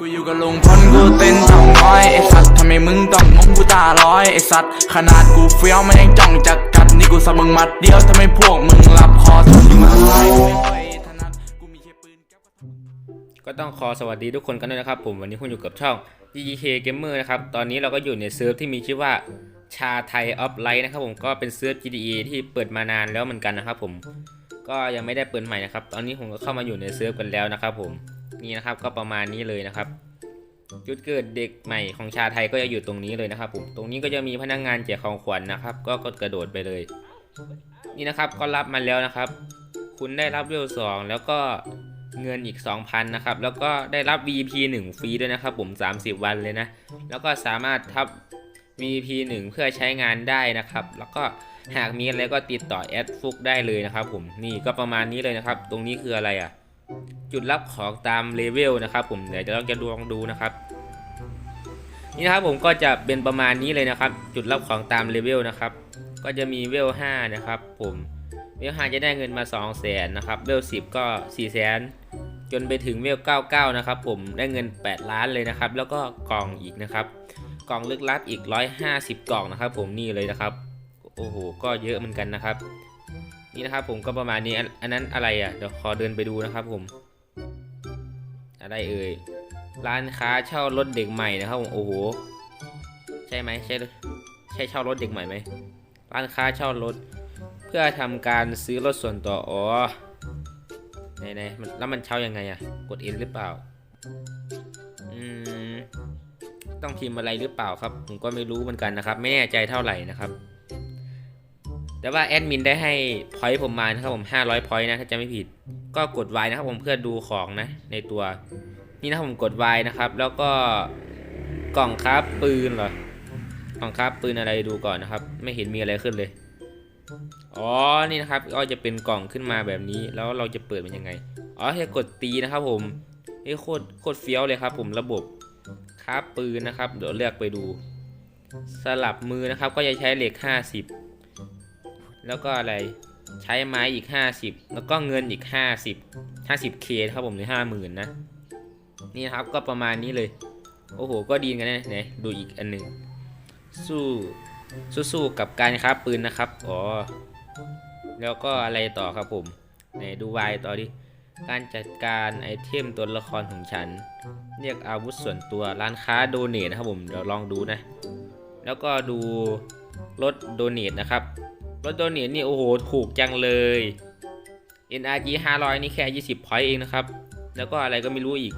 กูอยู่กับลุงพลกูเต้นจังน้อยไอสัตว์ทำไมมึงต้องงงกูตาลอยไอสัตว์ขนาดกูเฟี้ยวมันยังจ้องจะกัดนี่กูสะมึงมัดเดียวทำไมพวกมึงรับคอสุดมันไล่กูไม่ค่อยก็ต้องขอสวัสดีทุกคนกันด้วยนะครับ ผมวันนี้คุณอยู่กับช่อง GGK Gamer นะครับ ตอนนี้เราก็อยู่ในเซิร์ฟที่มีชื่อว่าชาไทยออฟไลท์นะครับผมก็เป็นเซิร์ฟ GTA ที่เปิดมานานแล้วเหมือนกันนะครับผมก็ยังไม่ได้เปิดใหม่นะครับ ตอนนี้ผมก็เข้ามาอยู่ในเซิร์ฟกันแล้วนะครับผม นี่นะครับก็ประมาณนี้เลยนะครับ จุดเกิดเด็กใหม่ของชาไทยก็จะอยู่ตรงนี้เลยนะครับผมตรงนี้ก็จะมีพนักงานแจกของขวัญนะครับ ก็กดกระโดดไปเลย นี่นะครับก็รับมาแล้วนะครับ คุณได้รับเวลสองแล้วก็เงินอีก 2,000นะครับ แล้วก็ได้รับ VP 1 ฟรีด้วยนะครับ ผม 30 วันเลยนะ แล้วก็สามารถทับ VP 1 เพื่อใช้งานได้นะครับ แล้วก็หากมีอะไรก็ติดต่อแอดฟุกได้เลยนะครับ ผม นี่ก็ประมาณนี้เลยนะครับ ตรงนี้คืออะไรอะ จุดรับของตามเลเวลนะครับผมเดี๋ยวเราจะลองดูนะครับนี่นะครับผมก็จะเป็นประมาณนี้เลยนะครับ จุดรับของตามเลเวลนะครับ ก็จะมีเวล5นะครับ ผมเวล5จะได้เงินมา2 0 0แสนนะครับเวล10 ก็4 0 0แสนจนไปถึงเวล99นะครับผมได้เงิน 8 ล้านเลยนะครับ แล้วก็กล่องอีกนะครับ กล่องลึกลับอีก 150 กล่องนะครับ ผมนี่เลยนะครับโอ้โหก็เยอะเหมือนกันนะครับ นี่นะครับผมก็ประมาณนี้อันนั้นอะไรอะเดี๋ยวขอเดินไปดูนะครับผม อะไรเอ่ยร้านค้าเช่ารถเด็กใหม่นะครับผมโอ้โหใช่ไหมใช่ใช่เช่ารถเด็กใหม่ไหมร้านค้าเช่ารถ เพื่อทำการซื้อรถส่วนตัวอ๋อไหนไหนแล้วมันเช่ายังไงอะกด N หรือเปล่าอืมต้องพิมพ์อะไรหรือเปล่าครับ ผมก็ไม่รู้เหมือนกันนะครับ ไม่แน่ใจเท่าไหร่นะครับ แต่ว่าแอดมินได้ให้พอยต์ผมมานะครับผม500พอยต์นะถ้าจะไม่ผิด ก็กด Y นะครับผมเพื่อดูของนะในตัวนี่นะครับผมกด Y นะครับ แล้วก็กล่องคราฟปืนเหรอกล่องคราฟปืนอะไรดูก่อนนะครับ ไม่เห็นมีอะไรขึ้นเลยอ๋อนี่นะครับก็จะเป็นกล่องขึ้นมาแบบนี้ แล้วเราจะเปิดมันยังไงอ๋อให้กดตีนะครับผมเฮ้ยโคตรโคตรเฟี้ยวเลยครับผมระบบคราฟปืนนะครับ เดี๋ยวเลือกไปดู สลับมือนะครับก็จะใช้เหล็ก 50 แล้วก็อะไรใช้ไม้อีก 50 แล้วก็เงินอีก 50 50k ครับผมใน50,000นะนี่ครับก็ประมาณนี้เลย โอ้โห ก็ดีกันนะไหนดูอีกอันหนึ่งสู้สู้ๆกับการค้าปืนนะครับอ๋อแล้วก็อะไรต่อครับผมไหนดูวายต่อดิการจัดการไอเทมตัวละครของฉัน เรียกอาวุธส่วนตัวร้านค้าโดเนทนะครับผมเดี๋ยวลองดูนะ แล้วก็ดูรถโดเนทนะครับ รถโดเนทนี่โอ้โหถูกจังเลย NRG 500 นี่แค่ 20 พอยต์เองนะครับ แล้วก็อะไรก็ไม่รู้อีก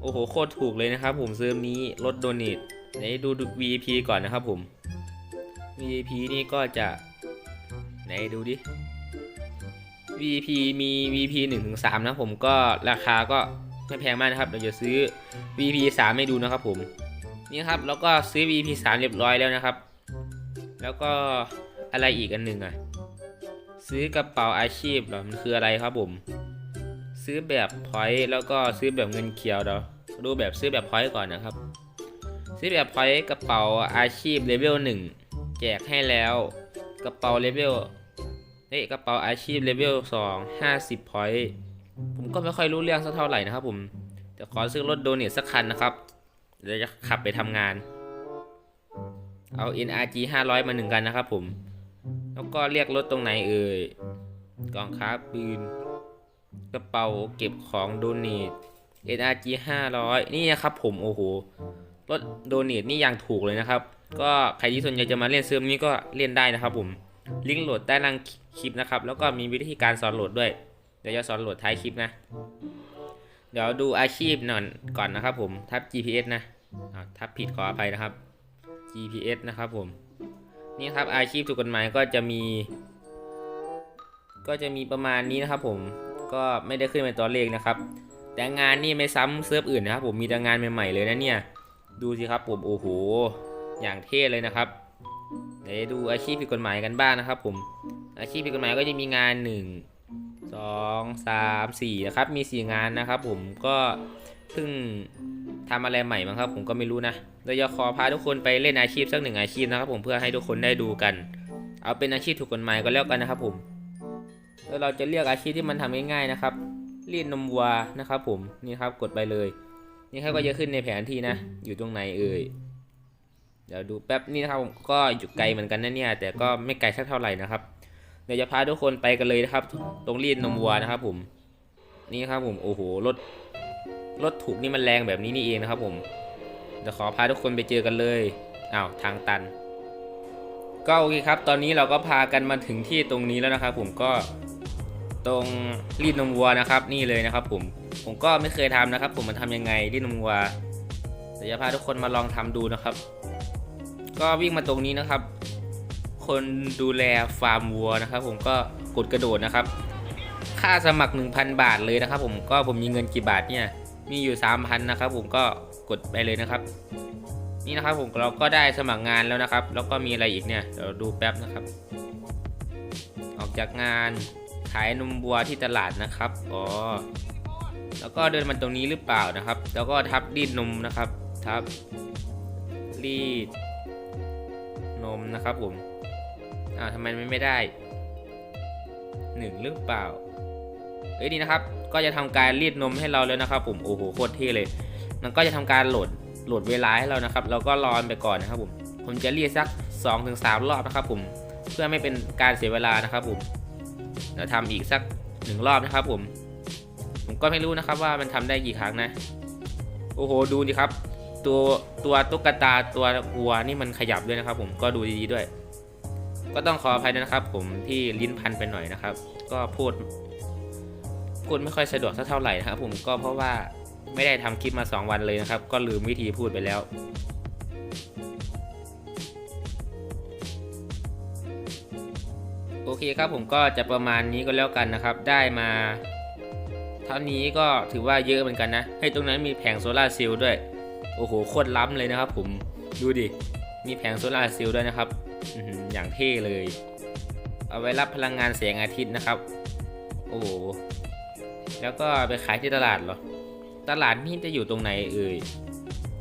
โอ้โห โคตรถูกเลยนะครับผมซิร์ฟนี้ลดโดเนทไหนดูดู VIP ก่อนนะครับผม VIP นี่ก็จะ ไหนดูดิ VIP มี VIP 1ถึง3นะผมก็ราคาก็ไม่แพงมากนะครับเราจะซื้อ VIP 3ให้ดูนะครับผม นี่ครับ แล้วก็ซื้อ VIP 3เรียบร้อยแล้วนะครับ แล้วก็ อะไรอีกอันหนึ่งอะซื้อกระเป๋าอาชีพเหรอมันคืออะไรครับผม ซื้อแบบพอยต์แล้วก็ซื้อแบบเงินเขียวเดี๋ยวดูแบบซื้อแบบพอยต์ก่อนนะครับ ซื้อแบบพอยต์กระเป๋าอาชีพเลเวล1แจกให้แล้ว กระเป๋าเลเวลเฮ้ยกระเป๋าอาชีพเลเวล2 50พอยต์ผมก็ไม่ค่อยรู้เรื่องสักเท่าไหร่นะครับผมแต่ขอซื้อรถโดเนทสักคันนะครับเดี๋ยวจะขับไปทำงาน เอา NRG 500 มาหนึ่งกันนะครับผม แล้วก็เรียกรถตรงไหนเอ่ยกองค้าปืน กระเป๋าเก็บของโดเนท NRG 500 นี่นะครับผมโอ้โหรถโดเนทนี่อย่างถูกเลยนะครับ ก็ใครที่สนใจจะมาเล่นเซิร์ฟนี้ก็เล่นได้นะครับผมลิงก์โหลดใต้ล่างคลิปนะครับ แล้วก็มีวิธีการสอนโหลดด้วย เดี๋ยวจะสอนโหลดท้ายคลิปนะ เดี๋ยวดูอาชีพหน่อยก่อนนะครับผมทับ GPS นะอ่าทับผิดขออภัยนะครับ GPS นะครับผม นี่ครับอาชีพถูกกฎหมายก็จะมี ก็จะมีประมาณนี้นะครับ ผมก็ไม่ได้ขึ้นเป็นตัวเลขนะครับ แต่งานนี่ไม่ซ้ำเซิร์ฟอื่นนะครับ ผมมีแต่งานใหม่ๆเลยนะเนี่ยดูสิครับผมโอ้โหอย่างเท่เลยนะครับเดี๋ยวดูอาชีพผิดกฎหมายกันบ้างนะครับ ผมอาชีพผิดกฎหมายก็จะมีงาน 1 2 3 4นะครับมี 4 งานนะครับ ผมก็ เพิ่งทำอะไรใหม่มั้งครับ ผมก็ไม่รู้นะเราจะขอพาทุกคนไปเล่นอาชีพสักหนึ่งอาชีพนะครับ ผมเพื่อให้ทุกคนได้ดูกัน เอาเป็นอาชีพถูกกฎหมายก็แล้วกันนะครับ ผมแล้วเราจะเลือกอาชีพที่มันทำง่ายๆนะครับรีดนมวัวนะครับ ผมนี่ครับกดไปเลย นี่ครับก็จะขึ้นในแผนที่นะ อยู่ตรงไหนเอ่ยเดี๋ยวดูแป๊บนี่นะครับผมก็อยู่ไกลเหมือนกันนะเนี่ย แต่ก็ไม่ไกลสักเท่าไหร่นะครับ เดี๋ยวจะพาทุกคนไปกันเลยนะครับ ตรงรีดนมวัวนะครับ ผม นี่ครับผมโอ้โหรถ รถถูกนี่มันแรงแบบนี้นี่เองนะครับผมเดี๋ยวขอพาทุกคนไปเจอกันเลยอ้าวทางตัน ก็โอเคครับ ตอนนี้เราก็พากันมาถึงที่ตรงนี้แล้วนะครับ ผมก็ตรงรีดนมวัวนะครับ นี่เลยนะครับ ผมผมก็ไม่เคยทำนะครับ ผมมันทำยังไงรีดนมวัวเดี๋ยวจะพาทุกคนมาลองทำดูนะครับ ก็วิ่งมาตรงนี้นะครับ คนดูแลฟาร์มวัวนะครับ ผมก็กดกระโดดนะครับ ค่าสมัคร 1,000 บาทเลยนะครับ ผมก็ผมมีเงินกี่บาทเนี่ย มีอยู่ 3,000 นะครับ ผมก็กดไปเลยนะครับ นี่นะครับผมเราก็ได้สมัครงานแล้วนะครับ แล้วก็มีอะไรอีกเนี่ยเดี๋ยวดูแป๊บนะครับ ออกจากงานขายนมบัวที่ตลาดนะครับอ๋อแล้วก็เดินมาตรงนี้หรือเปล่านะครับ แล้วก็ทับรีดนมนะครับ ทับรีดนมนะครับผมอ่าวทำไมไม่ได้หนึ่งหรือเปล่าเอ้ยนี่นะครับ ก็จะทำการรีดนมให้เราแล้วนะครับ ผมโอ้โหโคตรเท่เลย มันก็จะทำการโหลดโหลดเวลาให้เรานะครับ เราก็รอไปก่อนนะครับผมผมจะรียกสัก 2-3 รอบนะครับ ผมเพื่อไม่เป็นการเสียเวลานะครับ ผมเดี๋ยวทำอีกสักหนึ่งรอบนะครับ ผม ผมก็ไม่รู้นะครับว่ามันทำได้กี่ครั้งนะ โอ้โหดูดิครับ ตัวตัวตุ๊กตาตัววัวนี่มันขยับด้วยนะครับ ผมก็ดูดีๆด้วย ก็ต้องขออภัยนะครับ ผมที่ลิ้นพันไปหน่อยนะครับ ก็พูด พูดไม่ค่อยสะดวกสักเท่าไหร่นะครับผมก็เพราะว่าไม่ได้ทำคลิปมา 2 วันเลยนะครับ ก็ลืมวิธีพูดไปแล้ว โอเคครับผมก็จะประมาณนี้ก็แล้วกันนะครับ ได้มาเท่านี้ก็ถือว่าเยอะเหมือนกันนะ ให้ตรงนั้นมีแผงโซลาร์เซลล์ด้วย โอ้โหโคตรล้ำเลยนะครับผมดูดิ มีแผงโซลาร์เซลล์ด้วยนะครับอื้อหืออย่างเท่เลย เอาไว้รับพลังงานแสงอาทิตย์นะครับ โอ้โห แล้วก็ไปขายที่ตลาดเหรอ ตลาดนี่จะอยู่ตรงไหนเอ่ย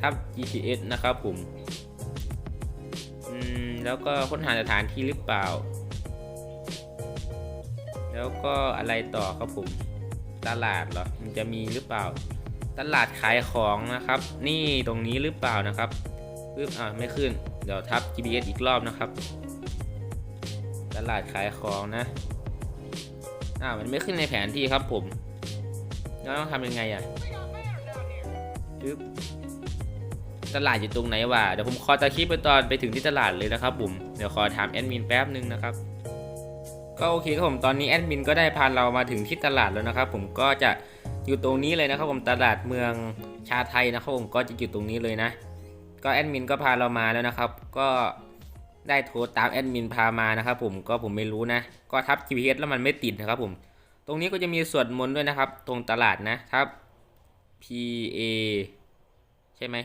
ทับ GPS นะครับผม อืม แล้วก็ค้นหาสถานที่หรือเปล่า แล้วก็อะไรต่อครับผม ตลาดเหรอ มันจะมีหรือเปล่า ตลาดขายของนะครับ นี่ตรงนี้หรือเปล่านะครับปึ๊บอ่าไม่ขึ้น เดี๋ยวทับ GPS อีกรอบนะครับ ตลาดขายของนะอ่ามันไม่ขึ้นในแผนที่ครับผม แล้วต้องทำยังไงอะปึ๊บตลาดอยู่ตรงไหนวะเดี๋ยวผมขอตะคลิปไปตอนไปถึงที่ตลาดเลยนะครับผมเดี๋ยวขอถามแอดมินแป๊บนึงนะครับก็โอเคครับผมตอนนี้แอดมินก็ได้พาเรามาถึงที่ตลาดแล้วนะครับ ผมก็จะอยู่ตรงนี้เลยนะครับผมตลาดเมืองชาไทยนะครับผมก็จะอยู่ตรงนี้เลยนะ ก็แอดมินก็พาเรามาแล้วนะครับ ก็ได้โทรตามแอดมินพามานะครับผมก็ผมไม่รู้นะ ก็ทับ GPS แล้วมันไม่ติดนะครับผม รงนี้ก็จะมีสวดมนต์ด้วยนะครับ ตรงตลาดนะครับ P A ใช่ไหม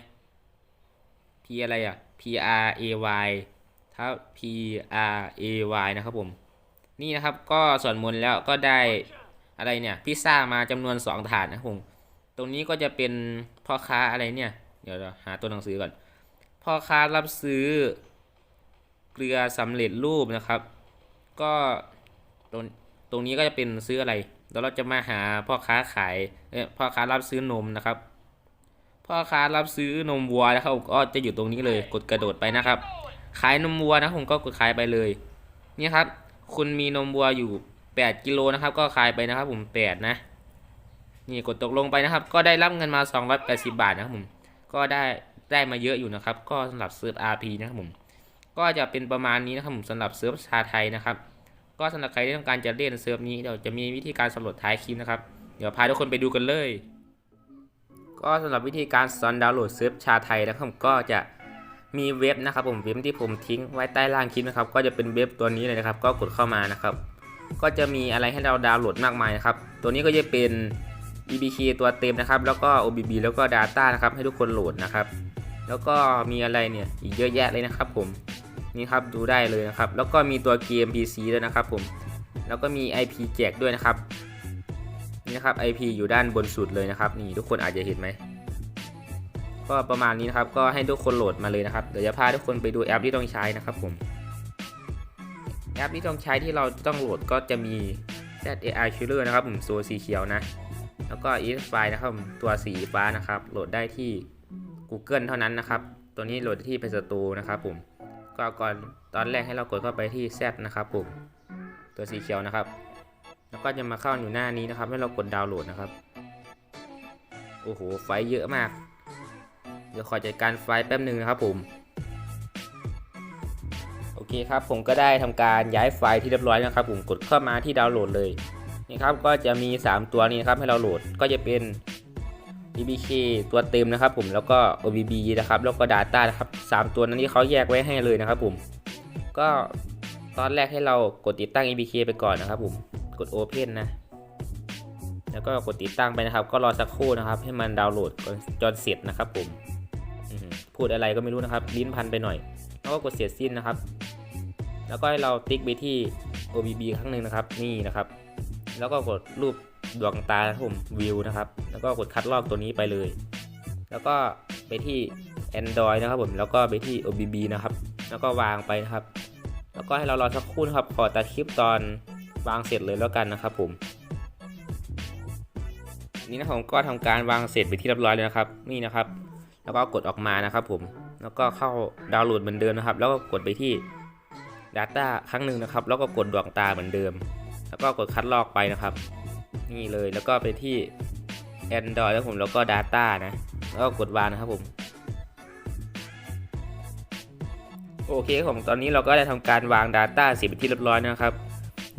P อะไรอะ P R A Y ถ้า P R A Y นะครับผม นี่นะครับก็สวดมนต์แล้วก็ได้อะไรเนี่ยพิซซ่ามาจำนวน 2 ถาดนะครับผมตรงนี้ก็จะเป็นพ่อค้าอะไรเนี่ย เดี๋ยวเราหาตัวหนังสือก่อน พ่อค้ารับซื้อเกลือสำเร็จรูปนะครับ ก็ตรง รงนี้ก็จะเป็นซื้ออะไรเดี๋ยวเราจะมาหาพ่อค้าขายเอ้ยพ่อค้ารับซื้อนมนะครับพ่อค้ารับซื้อนมวัวนะครับก็จะอยู่ตรงนี้เลยกดกระโดดไปนะครับ ขายนมวัวนะผมก็กดขายไปเลยนี่ครับ คุณมีนมวัวอยู่ 8กิโลนะครับ ก็ขายไปนะครับ ผม8นะนี่กดตกลงไปนะครับ ก็ได้รับเงินมา 280 บาทนะครับผมก็ได้ได้มาเยอะอยู่นะครับ ก็สำหรับเซิร์ฟ RP นะครับผมก็จะเป็นประมาณนี้นะครับผมสำหรับเซิร์ฟชาไทยนะครับ ก็สำหรับใครที่ต้องการจะเล่นเซิร์ฟนี้เดี๋ยวจะมีวิธีการสำรวจท้ายคลิปนะครับ เดี๋ยวพาทุกคนไปดูกันเลย ก็สำหรับวิธีการสอนดาวน์โหลดเซิร์ฟชาไทยนะครับก็จะมีเว็บนะครับผมเว็บที่ผมทิ้งไว้ใต้ล่างคลิปนะครับก็จะเป็นเว็บตัวนี้เลยนะครับ ก็กดเข้ามานะครับ ก็จะมีอะไรให้เราดาวน์โหลดมากมายนะครับ ตัวนี้ก็จะเป็น EBK ตัวเต็มนะครับ แล้วก็ OBB แล้วก็ Data นะครับให้ทุกคนโหลดนะครับ แล้วก็มีอะไรเนี่ยอีกเยอะแยะเลยนะครับผม นี่ครับดูได้เลยนะครับ แล้วก็มีตัวเกม PC ด้วยนะครับผมแล้วก็มี IP แจกด้วยนะครับนี่นะครับ IP อยู่ด้านบนสุดเลยนะครับ นี่ทุกคนอาจจะเห็นไหมก็ประมาณนี้นะครับก็ให้ทุกคนโหลดมาเลยนะครับเดี๋ยวจะพาทุกคนไปดูแอปที่ต้องใช้นะครับผมแอปที่ต้องใช้ที่เราต้องโหลดก็จะมี ZAI Killer นะครับผมตัวสีเขียวนะ แล้วก็ ES file นะครับผมตัวสีฟ้านะครับ โหลดได้ที่ Google เท่านั้นนะครับ ตัวนี้โหลดที่ Play Store นะครับผม ก็ก่อนตอนแรกให้เรากดเข้าไปที่ Z นะครับผมตัวสีเขียวนะครับ แล้วก็จะมาเข้าอยู่หน้านี้นะครับ ให้เรากดดาวน์โหลดนะครับ โอ้โห ไฟเยอะมาก เดี๋ยวขอจัดการไฟแป๊บหนึ่งนะครับผมโอเคครับ ผมก็ได้ทำการย้ายไฟล์ที่เรียบร้อยนะครับผมกดเข้ามาที่ดาวน์โหลดเลยนี่ครับก็จะมี 3 ตัวนี้นะครับให้เราโหลดก็จะเป็น EBK ตัวเต็มนะครับผมแล้วก็ OBB นะครับแล้วก็ Data นะครับสามตัวนั้นที่เขาแยกไว้ให้เลยนะครับผมก็ตอนแรกให้เรากดติดตั้ง EBK ไปก่อนนะครับผมกด Open นะ แล้วก็กดติดตั้งไปนะครับ ก็รอสักครู่นะครับ ให้มันดาวน์โหลดจนเสร็จนะครับผมพูดอะไรก็ไม่รู้นะครับ ลิ้นพันไปหน่อย แล้วก็กดเสร็จสิ้นนะครับ แล้วก็ให้เราติ๊กไปที่ OBB ครั้งหนึ่งนะครับ นี่นะครับ แล้วก็กดรูป ดวงตานะครับผมวิวนะครับ แล้วก็กดคัดลอกตัวนี้ไปเลย แล้วก็ไปที่ Android นะครับผมแล้วก็ไปที่ OBB นะครับ แล้วก็วางไปนะครับ แล้วก็ให้เรารอสักครู่นะครับขอตัดคลิปตอนวางเสร็จเลยแล้วกันนะครับผมนี่นะผมก็ทำการวางเสร็จไปที่เรียบร้อยแล้วนะครับ นี่นะครับ แล้วก็กดออกมานะครับผมแล้วก็เข้าดาวน์โหลดเหมือนเดิมนะครับ แล้วก็กดไปที่ Data ครั้งหนึ่งนะครับ แล้วก็กดดวงตาเหมือนเดิม แล้วก็กดคัดลอกไปนะครับ นี่เลยแล้วก็ไปที่ Android แล้วผมแล้วก็ Data นะ แล้วก็กดวางนะครับผม โอเคครับผมตอนนี้เราก็ได้ทำการวาง Data เสร็จเป็นที่เรียบร้อยนะครับ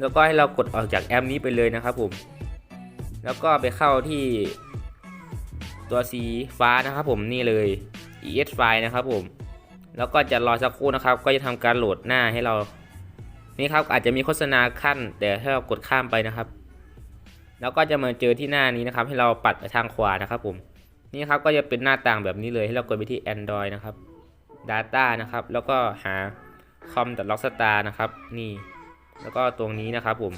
แล้วก็ให้เรากดออกจากแอปนี้ไปเลยนะครับผม แล้วก็ไปเข้าที่ตัวสีฟ้านะครับผมนี่เลย ES file นะครับผม แล้วก็จะรอสักครู่นะครับ ก็จะทำการโหลดหน้าให้เรา นี่ครับอาจจะมีโฆษณาขั้น แต่ให้เรากดข้ามไปนะครับ แล้วก็จะมาเจอที่หน้านี้นะครับ ให้เราปัดไปทางขวานะครับผมนี่ครับก็จะเป็นหน้าต่างแบบนี้เลยให้เรากดไปที่ Android นะครับ Data นะครับ แล้วก็หา com l o g s t a r นะครับ นี่ แล้วก็ตรงนี้นะครับผม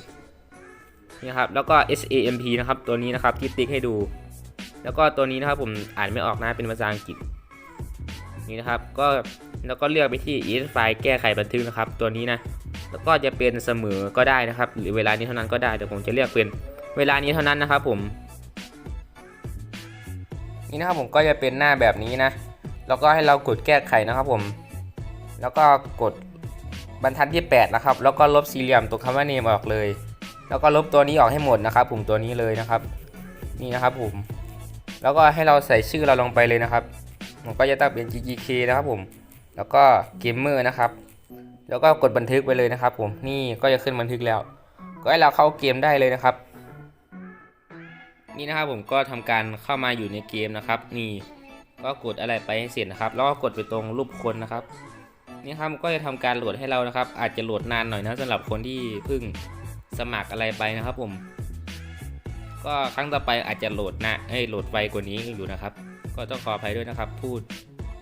นี่ครับแล้วก็ SAMP นะครับ ตัวนี้นะครับที่ติ๊กให้ดู แล้วก็ตัวนี้นะครับผมอ่านไม่ออกนะเป็นภาษาอังกฤษนี่นะครับก็แล้วก็เลือกไปที่ ES file แก้ไขบันทึกนะครับ ตัวนี้นะแล้วก็จะเป็นเสมอก็ได้นะครับ หรือเวลานี้เท่านั้นก็ได้แต่ผมจะเลือกเป็น เวลานี้เท่านั้นนะครับผม นี่นะครับผมก็จะเป็นหน้าแบบนี้นะ แล้วก็ให้เรากดแก้ไขนะครับผม แล้วก็กดบรรทัดที่8นะครับ แล้วก็ลบสี่เหลี่ยมตรงคำว่า name ออกเลย แล้วก็ลบตัวนี้ออกให้หมดนะครับ ผมตัวนี้เลยนะครับ นี่นะครับผม แล้วก็ให้เราใส่ชื่อเราลงไปเลยนะครับผมก็จะตั้งเป็น ggk นะครับผม แล้วก็ gamer นะครับ แล้วก็กดบันทึกไปเลยนะครับ ผม นี่ก็จะขึ้นบันทึกแล้ว ก็ให้เราเข้าเกมได้เลยนะครับ นี่นะครับผมก็ทำการเข้ามาอยู่ในเกมนะครับ นี่ก็กดอะไรไปให้เสร็จนะครับ แล้วก็กดไปตรงรูปคนนะครับ นี่ครับก็จะทำการโหลดให้เรานะครับ อาจจะโหลดนานหน่อยนะสำหรับคนที่เพิ่งสมัครอะไรไปนะครับผม ก็ครั้งต่อไปอาจจะโหลดนะเอ้ยโหลดไวกว่านี้อยู่นะครับ ก็ต้องขออภัยด้วยนะครับ พูด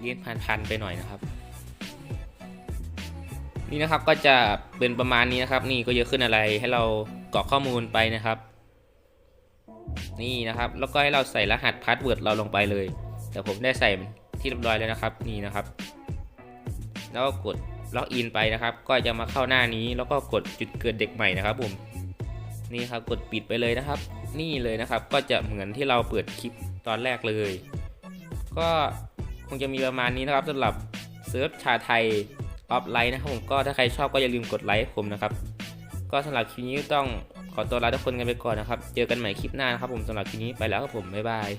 เลี้ยนพันๆไปหน่อยนะครับ นี่นะครับก็จะเป็นประมาณนี้นะครับ นี่ก็จะขึ้นอะไรให้เรากรอกข้อมูลไปนะครับ นี่นะครับ แล้วก็ให้เราใส่รหัสพาสเวิร์ดเราลงไปเลย แต่ผมได้ใส่ที่เรียบร้อยแล้วนะครับ นี่นะครับ แล้วก็กดล็อกอินไปนะครับ ก็จะมาเข้าหน้านี้ แล้วก็กดจุดเกิดเด็กใหม่นะครับผมนี่ครับกดปิดไปเลยนะครับ นี่เลยนะครับ ก็จะเหมือนที่เราเปิดคลิปตอนแรกเลย ก็คงจะมีประมาณนี้นะครับสำหรับเซิร์ฟชาไทยออฟไลน์นะครับผมก็ถ้าใครชอบก็อย่าลืมกดไลค์ผมนะครับ ก็สำหรับคลิปนี้ต้อง ขอตัวลาทุกคนกันไปก่อนนะครับ เจอกันใหม่คลิปหน้านะครับผมสำหรับคลิปนี้ไปแล้วครับผมบ๊ายบาย